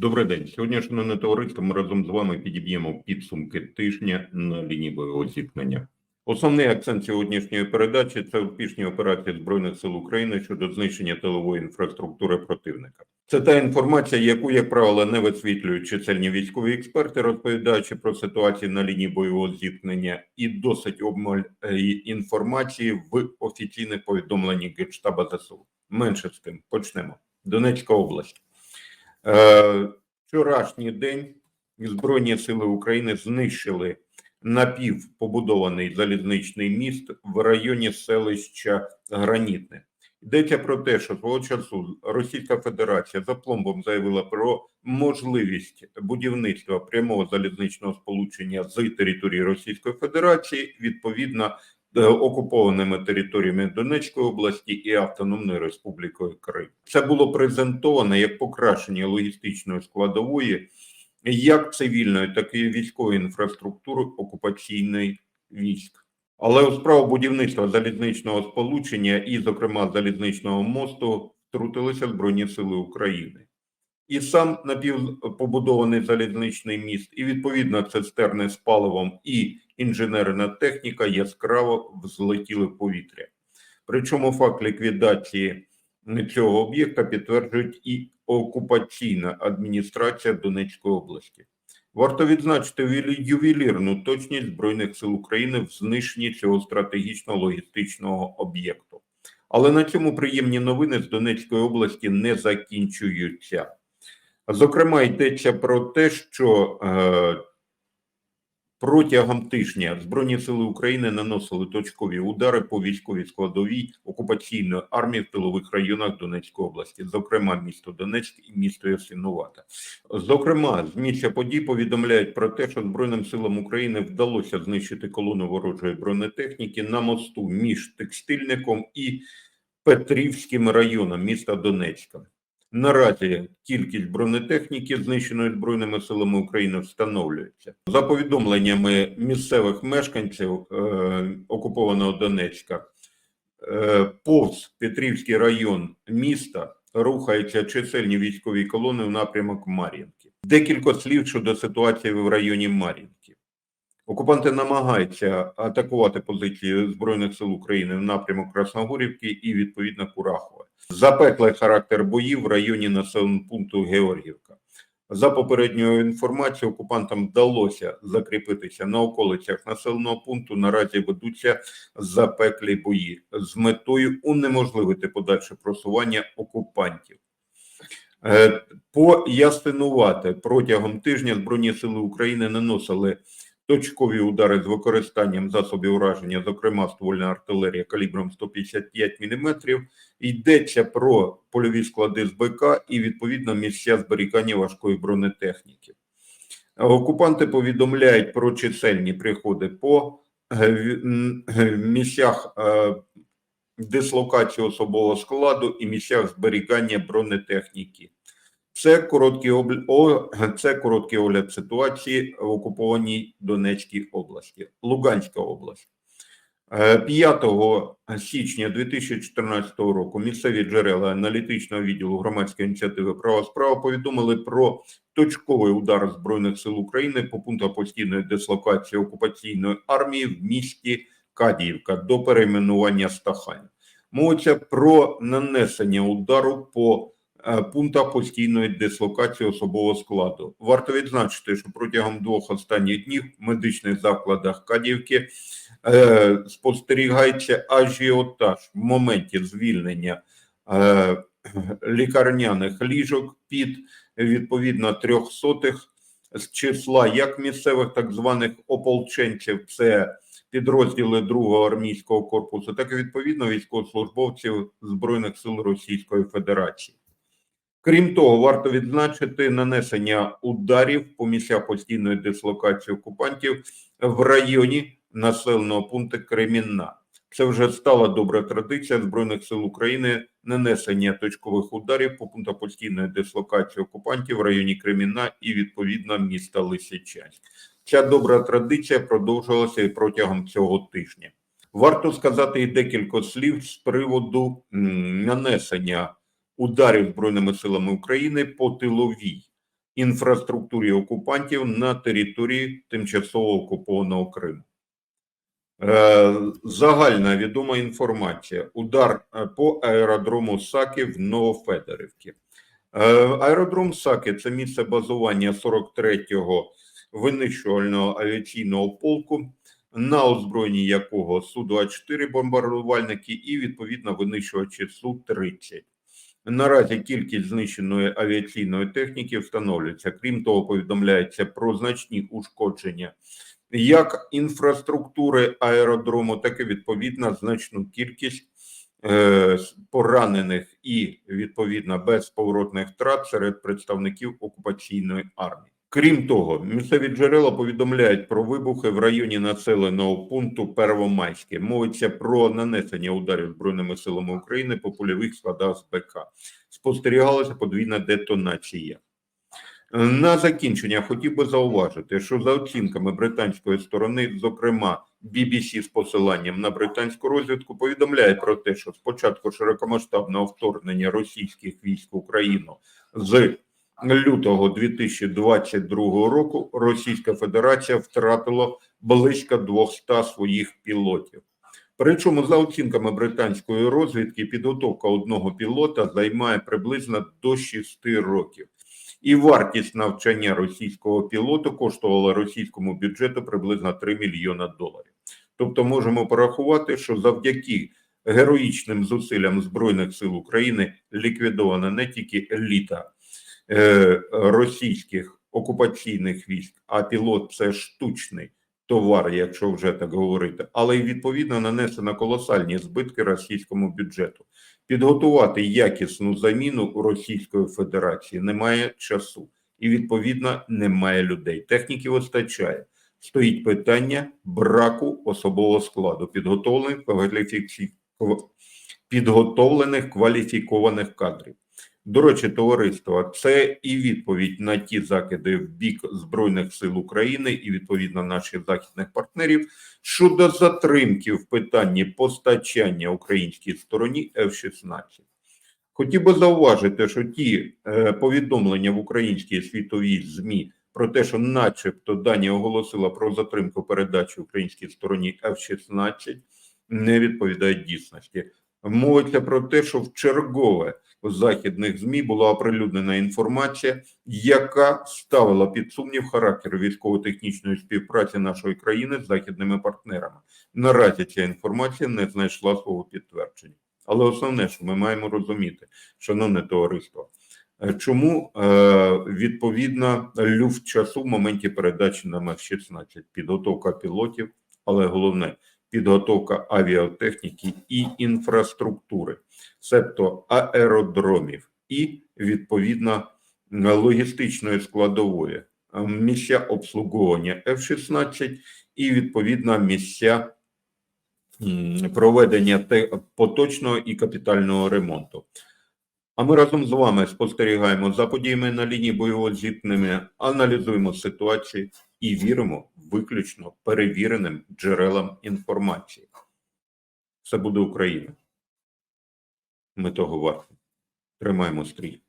Добрий день. Сьогодні, шановне товариство, ми разом з вами підіб'ємо підсумки тижня на лінії бойового зіткнення. Основний акцент сьогоднішньої передачі це успішні операції Збройних сил України щодо знищення тилової інфраструктури противника. Це та інформація, яку, як правило, не висвітлюють чисельні військові експерти, розповідаючи про ситуацію на лінії бойового зіткнення, і досить обмаль е, інформації в офіційних повідомленнях Генштаба ЗСУ. Менше з тим почнемо. Донецька область. Е, Вчорашній день Збройні сили України знищили напівпобудований залізничний міст в районі селища Гранітне. Йдеться про те, що свого часу Російська Федерація за пломбом заявила про можливість будівництва прямого залізничного сполучення з території Російської Федерації відповідно окупованими територіями Донецької області і Автономною Республікою Крим. Це було презентовано як покращення логістичної складової як цивільної, так і військової інфраструктури окупаційної військ. Але у справу будівництва залізничного сполучення і, зокрема, залізничного мосту втрутилися Збройні Сили України. І сам напівпобудований залізничний міст, і відповідно цистерни з паливом і інженерна техніка яскраво взлетіли в повітря. Причому факт ліквідації цього об'єкта підтверджують і окупаційна адміністрація Донецької області. Варто відзначити ювелірну точність Збройних сил України в знищенні цього стратегічно логістичного об'єкту. Але на цьому приємні новини з Донецької області не закінчуються. Зокрема, йдеться про те, що е, протягом тижня Збройні сили України наносили точкові удари по військовій складовій окупаційної армії в тилових районах Донецької області, зокрема місто Донецьк і місто Ясинувата. Зокрема, з місця подій повідомляють про те, що Збройним силам України вдалося знищити колону ворожої бронетехніки на мосту між текстильником і Петрівським районом міста Донецька. Наразі кількість бронетехніки, знищеної Збройними силами України, встановлюється. За повідомленнями місцевих мешканців е, окупованого Донецька, е, повз Петрівський район міста рухаються чисельні військові колони в напрямок Мар'їнки. Декілька слів щодо ситуації в районі Мар'їнки. Окупанти намагаються атакувати позиції Збройних сил України в напрямку Красногорівки і відповідно Курахова. Запеклий характер боїв в районі населеного пункту Георгівка. За попередньою інформацією, окупантам вдалося закріпитися на околицях населеного пункту. Наразі ведуться запеклі бої з метою унеможливити подальше просування окупантів. Е, Пояснувати протягом тижня Збройні сили України наносили точкові удари з використанням засобів ураження, зокрема ствольна артилерія калібром 155 мм. Йдеться про польові склади з БК і відповідно місця зберігання важкої бронетехніки. Окупанти повідомляють про чисельні приходи по е, е, місцях е, дислокації особового складу і місцях зберігання бронетехніки. Це короткий обл... О, це короткий огляд ситуації в окупованій Донецькій області, Луганська область. Е, 5 січня 2014 року місцеві джерела аналітичного відділу громадської ініціативи Права справа повідомили про точковий удар Збройних сил України по пункту постійної дислокації окупаційної армії в місті Кадіївка до перейменування Стахань. Мовиться про нанесення удару по е, пунктах постійної дислокації особового складу. Варто відзначити, що протягом двох останніх днів в медичних закладах Кадівки е, спостерігається ажіотаж в моменті звільнення е, лікарняних ліжок під відповідно трьохсотих з числа як місцевих так званих ополченців, це підрозділи другого армійського корпусу, так і відповідно військовослужбовців Збройних сил Російської Федерації. Крім того, варто відзначити нанесення ударів по місцях постійної дислокації окупантів в районі населеного пункту Кремінна. Це вже стала добра традиція Збройних сил України нанесення точкових ударів по пунктах постійної дислокації окупантів в районі Кремінна і відповідно міста Лисичанськ. Ця добра традиція продовжилася і протягом цього тижня. Варто сказати і декілька слів з приводу нанесення ударів Збройними силами України по тиловій інфраструктурі окупантів на території тимчасово окупованого Криму. Е, Загальна відома інформація. Удар е, по аеродрому Саки в Новофедорівці. Е, Аеродром Саки це місце базування 43-го винищувального авіаційного полку, на озброєнні якого Су-24 бомбардувальники і відповідно винищувачі Су-30. Наразі кількість знищеної авіаційної техніки встановлюється. Крім того, повідомляється про значні ушкодження як інфраструктури аеродрому, так і відповідно значну кількість е, поранених і відповідно безповоротних втрат серед представників окупаційної армії. Крім того, місцеві джерела повідомляють про вибухи в районі населеного пункту Первомайське. Мовиться про нанесення ударів збройними силами України по польових складах БК. Спостерігалася подвійна детонація. На закінчення хотів би зауважити, що за оцінками британської сторони, зокрема BBC з посиланням на британську розвідку, повідомляє про те, що спочатку широкомасштабного вторгнення російських військ в Україну з лютого 2022 року Російська Федерація втратила близько 200 своїх пілотів. Причому, за оцінками британської розвідки, підготовка одного пілота займає приблизно до 6 років. І вартість навчання російського пілоту коштувала російському бюджету приблизно 3 мільйона доларів. Тобто можемо порахувати, що завдяки героїчним зусиллям Збройних сил України ліквідована не тільки еліта російських окупаційних військ, а пілот це штучний товар, якщо вже так говорити, але й відповідно нанесено колосальні збитки російському бюджету. Підготувати якісну заміну Російської Федерації немає часу і відповідно немає людей. Техніки вистачає. Стоїть питання браку особового складу, підготовлених підготовлених кваліфікованих кадрів. До речі, товариство, це і відповідь на ті закиди в бік Збройних сил України і відповідно наших західних партнерів щодо затримки в питанні постачання українській стороні F-16. Хотів би зауважити, що ті е, повідомлення в українській світовій змі про те, що, начебто, Данія оголосила про затримку передачі українській стороні F-16, не відповідають дійсності. Мовиться про те, що в чергове у західних змі була оприлюднена інформація, яка ставила під сумнів характер військово-технічної співпраці нашої країни з західними партнерами. Наразі ця інформація не знайшла свого підтвердження. Але основне, що ми маємо розуміти, шановне товариство, е, чому е, відповідна люфт часу в моменті передачі на М-16, підготовка пілотів, але головне підготовка авіатехніки і інфраструктури, себто аеродромів і відповідно логістичної складової, місця обслуговування F-16 і відповідно місця проведення поточного і капітального ремонту. А ми разом з вами спостерігаємо за подіями на лінії бойового зіткнення, аналізуємо ситуацію і віримо виключно перевіреним джерелам інформації. Це буде Україна. Ми того варті. Тримаємо стрій.